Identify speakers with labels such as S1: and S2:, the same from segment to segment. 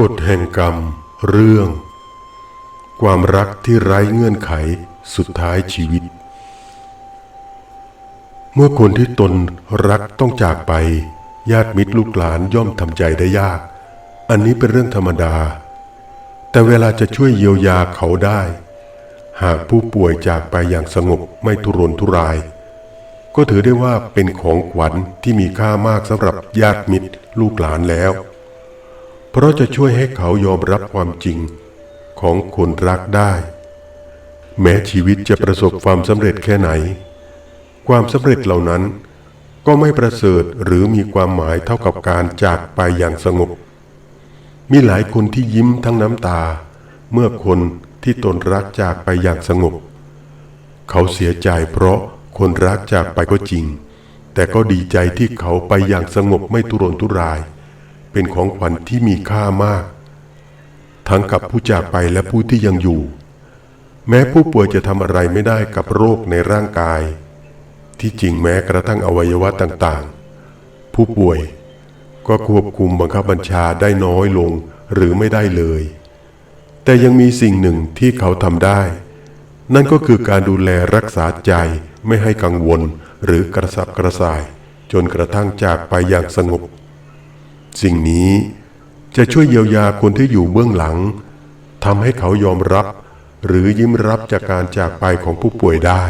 S1: กฎแห่งกรรม เรื่อง ความรักที่ไร้เงื่อนไขสุดท้ายชีวิต เมื่อคนที่ตนรักต้องจากไป ญาติมิตรลูกหลานย่อมทำใจได้ยาก อันนี้เป็นเรื่องธรรมดา แต่เวลาจะช่วยเยียวยาเขาได้ หากผู้ป่วยจากไปอย่างสงบไม่ทุรนทุราย ก็ถือได้ว่าเป็นของขวัญที่มีค่ามากสำหรับญาติมิตรลูกหลานแล้ว เพราะจะช่วยให้เขายอมรับความจริงของคนรักได้ แม้ชีวิตจะประสบความสำเร็จแค่ไหน ความสำเร็จเหล่านั้นก็ไม่ประเสริฐหรือมีความหมายเท่ากับการจากไปอย่างสงบ มีหลายคนที่ยิ้มทั้งน้ำตา เมื่อคนที่ตนรักจากไปอย่างสงบ เขาเสียใจเพราะคนรักจากไปก็จริง แต่ก็ดีใจที่เขาไปอย่างสงบไม่ทุรนทุราย เป็นของขวัญที่มีค่ามาก ทั้งกับผู้จากไปและผู้ที่ยังอยู่ แม้ผู้ป่วยจะทำอะไรไม่ได้กับโรคในร่างกาย ที่จริงแม้กระทั่งอวัยวะต่างๆ ผู้ป่วยก็ควบคุมบังคับบัญชาได้น้อยลงหรือไม่ได้เลย แต่ยังมีสิ่งหนึ่งที่เขาทำได้ นั่นก็คือการดูแลรักษาใจไม่ให้กังวลหรือกระสับกระส่าย จนกระทั่งจากไปอย่างสงบ สิ่งนี้จะช่วยเยียวยาคนที่อยู่เบื้องหลังทำให้เขายอมรับ หรือยิ้มรับจากการจากไปของผู้ป่วยได้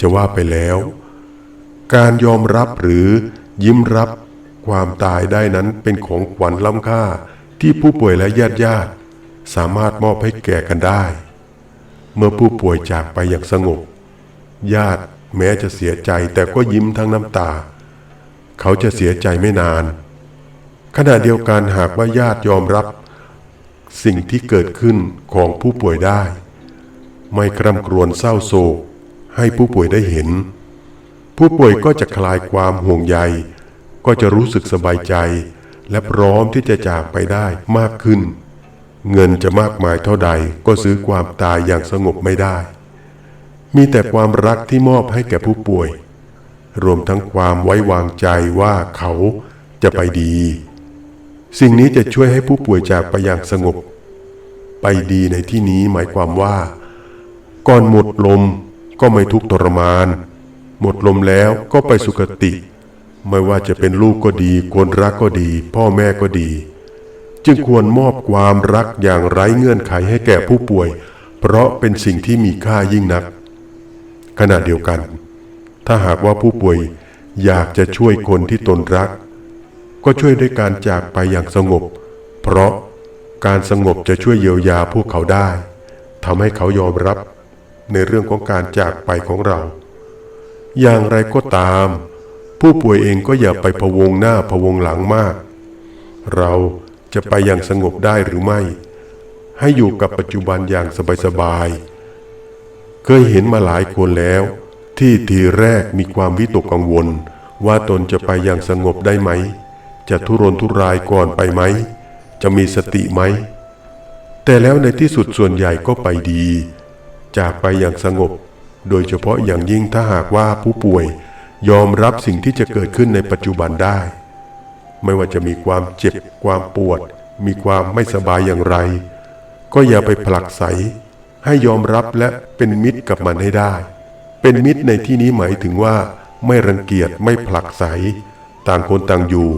S1: จะว่าไปแล้ว การยอมรับหรือยิ้มรับความตายได้นั้นเป็นของขวัญล้ำค่าที่ผู้ป่วยและญาติญาติสามารถมอบให้แก่กันได้ เมื่อผู้ป่วยจากไปอย่างสงบ ญาติแม้จะเสียใจแต่ก็ยิ้มทั้งน้ำตา เขาจะเสียใจไม่นาน ขณะเดียวกันหากว่าญาติยอมรับ สิ่งที่เกิดขึ้นของผู้ป่วยได้ ไม่คร่ำครวญเศร้าโศก ให้ผู้ป่วยได้เห็น ผู้ป่วยก็จะคลายความห่วงใย ก็จะรู้สึกสบายใจ และพร้อมที่จะจากไปได้มากขึ้น เงินจะมากมายเท่าใดก็ซื้อความตายอย่างสงบไม่ได้ มีแต่ความรักที่มอบให้แก่ผู้ป่วย รวมทั้งความไว้วางใจว่าเขาจะไปดี สิ่งนี้จะช่วยให้ผู้ป่วยจากไปอย่างสงบ ไปดีในที่นี้หมายความว่า ก่อนหมดลมก็ไม่ทุกข์ทรมาน หมดลมแล้วก็ไปสุคติ ไม่ว่าจะเป็นลูกก็ดีคนรักก็ดี พ่อแม่ก็ดี จึงควรมอบความรักอย่างไร้เงื่อนไขให้แก่ผู้ป่วย เพราะเป็นสิ่งที่มีค่ายิ่งนัก ขณะเดียวกัน ถ้าหากว่าผู้ป่วยอยากจะช่วยคนที่ตนรัก ก็ช่วยด้วยการจากไปอย่างสงบ เพราะการสงบจะช่วยเยียวยาพวกเขาได้ทำให้เขายอมรับในเรื่องของการจากไปของเรา อย่างไรก็ตาม ผู้ป่วยเองก็อย่าไปพะวงหน้าพะวงหลังมาก เราจะไปอย่างสงบได้หรือไม่ ให้อยู่กับปัจจุบันอย่างสบายๆ เคยเห็นมาหลายคนแล้ว ที่ทีแรกมีความวิตกกังวล ว่าตนจะไปอย่างสงบได้ไหม จะทุรนทุรายก่อนไปไหม จะมีสติไหม แต่แล้วในที่สุดส่วนใหญ่ก็ไปดี จากไปอย่างสงบ โดยเฉพาะอย่างยิ่งถ้าหากว่าผู้ป่วยยอมรับสิ่งที่จะเกิดขึ้นในปัจจุบันได้ ไม่ว่าจะมีความเจ็บ ความปวด มีความไม่สบายอย่างไร ก็อย่าไปผลักไส ให้ยอมรับและเป็นมิตรกับมันให้ได้ เป็นมิตรในที่นี้หมายถึงว่า ไม่รังเกียจไม่ผลักไส ต่างคนต่างอยู่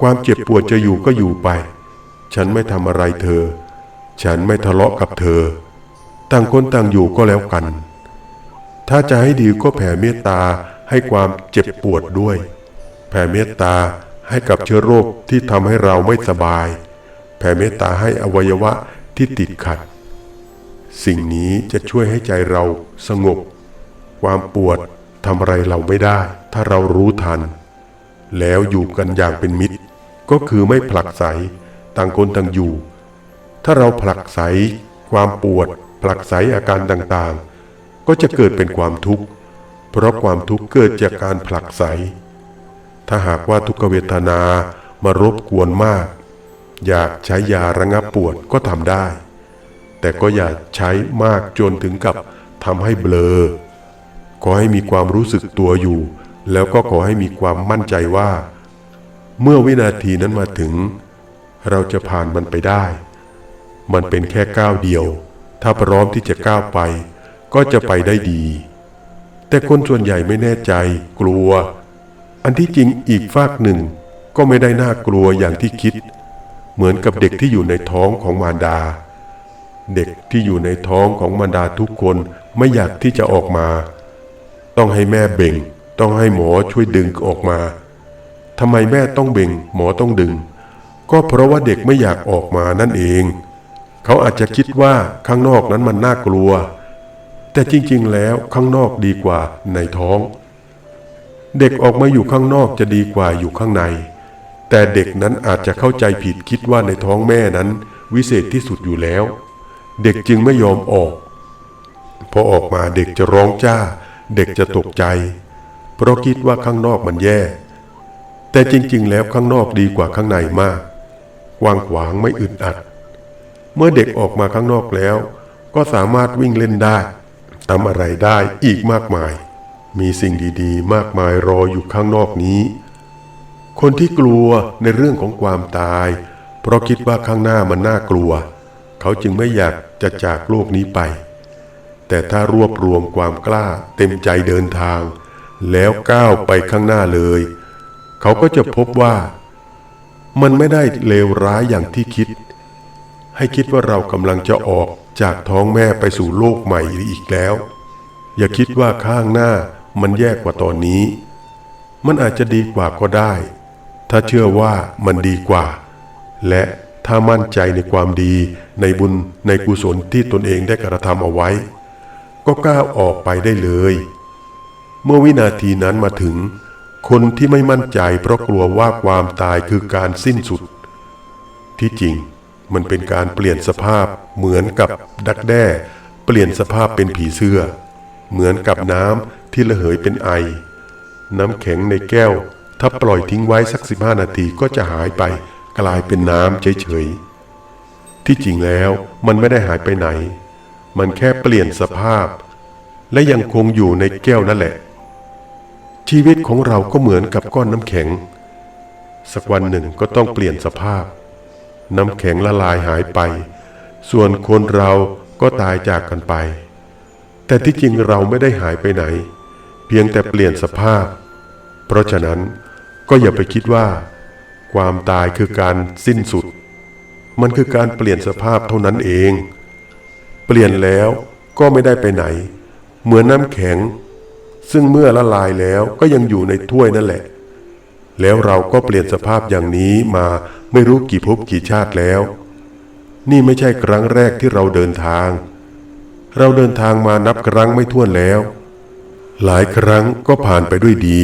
S1: ความเจ็บปวดจะอยู่ก็อยู่ไป ฉันไม่ทำอะไรเธอ ฉันไม่ทะเลาะกับเธอ ต่างคนต่างอยู่ก็แล้วกัน ถ้าจะให้ดีก็แผ่เมตตาให้ความเจ็บปวดด้วย แผ่เมตตาให้กับเชื้อโรคที่ทำให้เราไม่สบาย แผ่เมตตาให้อวัยวะที่ติดขัด สิ่งนี้จะช่วยให้ใจเราสงบ ความปวดทำอะไรเราไม่ได้ ถ้าเรารู้ทัน แล้วอยู่กันอย่างเป็นมิตร ก็คือไม่ผลักไสต่างคนต่างอยู่ ถ้าเราผลักไสความปวด ผลักไสอาการต่างๆ ก็จะเกิดเป็นความทุกข์ เพราะความทุกข์เกิดจากการผลักไส ถ้าหากว่าทุกขเวทนามารบกวนมาก อยากใช้ยาระงับปวดก็ทำได้ แต่ก็อย่าใช้มากจนถึงกับทำให้เบลอ ขอให้มีความรู้สึกตัวอยู่ แล้วก็ขอให้มีความมั่นใจว่า เมื่อวินาทีนั้นมาถึง เราจะผ่านมันไปได้ มันเป็นแค่ก้าวเดียว ถ้าพร้อมที่จะก้าวไป ก็จะไปได้ดี แต่คนส่วนใหญ่ไม่แน่ใจ กลัว อันที่จริงอีกฝากหนึ่ง ก็ไม่ได้น่ากลัวอย่างที่คิด เหมือนกับเด็กที่อยู่ในท้องของมารดา เด็กที่อยู่ในท้องของมารดาทุกคนไม่อยากที่จะออกมา ต้องให้แม่เบ่ง ต้องให้หมอช่วยดึงออกมา ทำไมแม่ต้องเบ่ง หมอต้องดึง ก็เพราะว่าเด็กไม่อยากออกมานั่นเอง เขาอาจจะคิดว่าข้างนอกนั้นมันน่ากลัว แต่จริงๆแล้วข้างนอกดีกว่าในท้อง เด็กออกมาอยู่ข้างนอกจะดีกว่าอยู่ข้างใน แต่เด็กนั้นอาจจะเข้าใจผิดคิดว่าในท้องแม่นั้น วิเศษที่สุดอยู่แล้ว เด็กจึงไม่ยอมออก พอออกมาเด็กจะร้องจ้า เด็กจะตกใจ เพราะคิดว่าข้างนอกมันแย่ แต่จริงๆ แล้วข้างนอกดีกว่าข้างในมากกว้างขวางไม่อึดอัด เมื่อเด็กออกมาข้างนอกแล้ว ก็สามารถวิ่งเล่นได้ทำอะไรได้อีกมากมาย มีสิ่งดีๆ มากมายรออยู่ข้างนอกนี้ คนที่กลัวในเรื่องของความตาย เพราะคิดว่าข้างหน้ามันน่ากลัว เขาจึงไม่อยากจะจากโลกนี้ไป แต่ถ้ารวบรวมความกล้าเต็มใจเดินทาง แล้วก้าวไปข้างหน้าเลย เขาก็จะพบว่า มันไม่ได้เลวร้ายอย่างที่คิด ให้คิดว่าเรากำลังจะออกจากท้องแม่ไปสู่โลกใหม่อีกแล้ว อย่าคิดว่าข้างหน้ามันแย่กว่าตอนนี้ มันอาจจะดีกว่าก็ได้ ถ้าเชื่อว่ามันดีกว่า และถ้ามั่นใจในความดีในบุญในกุศลที่ตนเองได้กระทำเอาไว้ ก็ก้าวออกไปได้เลย เมื่อวินาทีนั้นมาถึง คนที่ไม่มั่นใจเพราะกลัวว่าความตายคือการสิ้นสุด ที่จริงมันเป็นการเปลี่ยนสภาพเหมือนกับดักแด้ เปลี่ยนสภาพเป็นผีเสื้อ เหมือนกับน้ำที่ระเหยเป็นไอ น้ำแข็งในแก้ว ถ้าปล่อยทิ้งไว้สักสิบห้านาทีก็จะหายไปกลายเป็นน้ำเฉยๆ ที่จริงแล้วมันไม่ได้หายไปไหน มันแค่เปลี่ยนสภาพ และยังคงอยู่ในแก้วนั่นแหละ ชีวิตของเราก็เหมือนกับก้อนน้ำแข็ง สักวันหนึ่งก็ต้องเปลี่ยนสภาพ น้ำแข็งละลายหายไป ส่วนคนเราก็ตายจากกันไป แต่ที่จริงเราไม่ได้หายไปไหน เพียงแต่เปลี่ยนสภาพ เพราะฉะนั้นก็อย่าไปคิดว่า ความตายคือการสิ้นสุด มันคือการเปลี่ยนสภาพเท่านั้นเอง เปลี่ยนแล้วก็ไม่ได้ไปไหน เหมือนน้ำแข็ง ซึ่งเมื่อละลายแล้วก็ยังอยู่ในถ้วยนั่นแหละ แล้วเราก็เปลี่ยนสภาพอย่างนี้มาไม่รู้กี่ภพกี่ชาติแล้ว นี่ไม่ใช่ครั้งแรกที่เราเดินทาง เราเดินทางมานับครั้งไม่ถ้วนแล้ว หลายครั้งก็ผ่านไปด้วยดี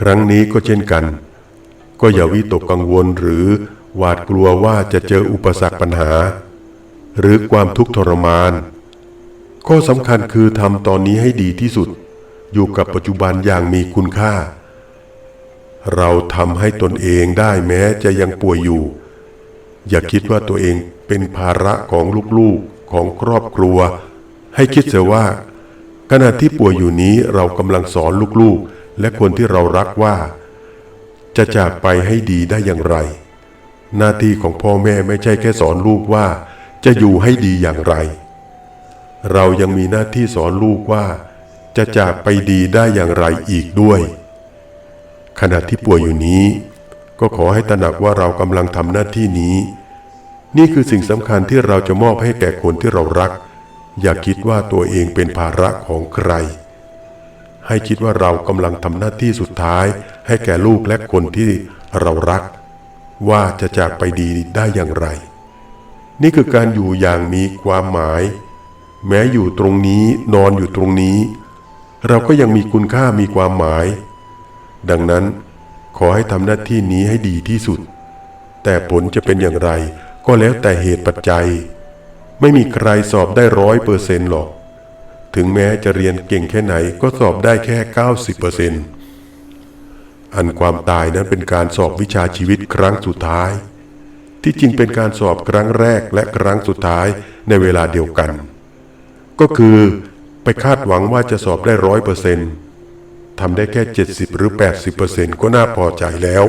S1: ครั้งนี้ก็เช่นกัน ก็อย่าวิตกกังวลหรือหวาดกลัวว่าจะเจออุปสรรคปัญหา หรือความทุกข์ทรมาน ข้อสำคัญคือทำตอนนี้ให้ดีที่สุด อยู่กับปัจจุบันอย่างมีคุณค่า เราทำให้ตนเองได้แม้จะยังป่วยอยู่ อย่าคิดว่าตัวเองเป็นภาระของลูกๆของครอบครัว ให้คิดเสียว่า ขณะที่ป่วยอยู่นี้เรากำลังสอนลูกๆ และคนที่เรารักว่า จะจากไปให้ดีได้อย่างไร หน้าที่ของพ่อแม่ไม่ใช่แค่สอนลูกว่าจะอยู่ให้ดีอย่างไร เรายังมีหน้าที่สอนลูกว่า จะจากไปดีได้อย่างไรอีกด้วย ขณะที่ป่วยอยู่นี้ ก็ขอให้ตระหนักว่าเรากำลังทำหน้าที่นี้ นี่คือสิ่งสำคัญที่เราจะมอบให้แก่คนที่เรารัก อย่าคิดว่าตัวเองเป็นภาระของใคร ให้คิดว่าเรากำลังทำหน้าที่สุดท้าย ให้แก่ลูกและคนที่เรารัก ว่าจะจากไปดีได้อย่างไร นี่คือการอยู่อย่างมีความหมาย แม้อยู่ตรงนี้นอนอยู่ตรงนี้ เราก็ยังมีคุณค่ามีความหมาย ดังนั้นขอให้ทำหน้าที่นี้ให้ดีที่สุด แต่ผลจะเป็นอย่างไร ก็แล้วแต่เหตุปัจจัย ไม่มีใครสอบได้ร้อยเปอร์เซนต์หรอก ถึงแม้จะเรียนเก่งแค่ไหนก็สอบได้แค่ 90เปอร์เซนต์อันความตายนั้นเป็นการสอบวิชาชีวิตครั้งสุดท้าย ที่จริงเป็นการสอบครั้งแรกและครั้งสุดท้ายในเวลาเดียวกัน ก็คือ ไปคาดหวังว่าจะสอบได้ร้อยเปอร์เซนต์ทำได้แค่ 70 หรือ 80%ก็น่าพอใจแล้ว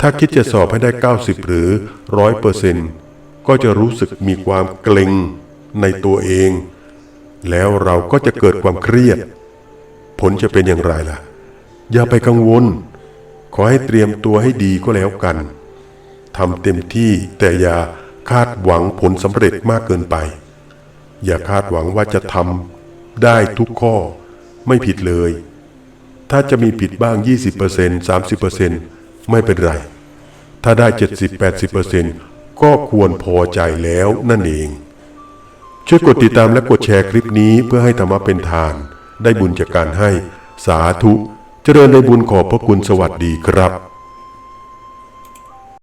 S1: ถ้าคิดจะสอบให้ได้ 90 หรือ 100เปอร์เซนต์ก็จะรู้สึกมีความเกรงในตัวเอง แล้วเราก็จะเกิดความเครียด ผลจะเป็นอย่างไรล่ะ อย่าไปกังวล ขอให้เตรียมตัวให้ดีก็แล้วกันทำเต็มที่แต่อย่าคาดหวังผลสำเร็จมากเกินไป อย่าคาดหวังว่าจะทำ ได้ทุกข้อไม่ผิดเลย ถ้าจะมีผิดบ้าง 20% 30%ไม่เป็นไร ถ้าได้ 70-80%ก็ควรพอใจแล้วนั่นเอง ช่วยกดติดตามและกดแชร์คลิปนี้เพื่อให้ธรรมะเป็นทาน ได้บุญจากการให้ สาธุ เจริญได้บุญขอบพระคุณสวัสดีครับ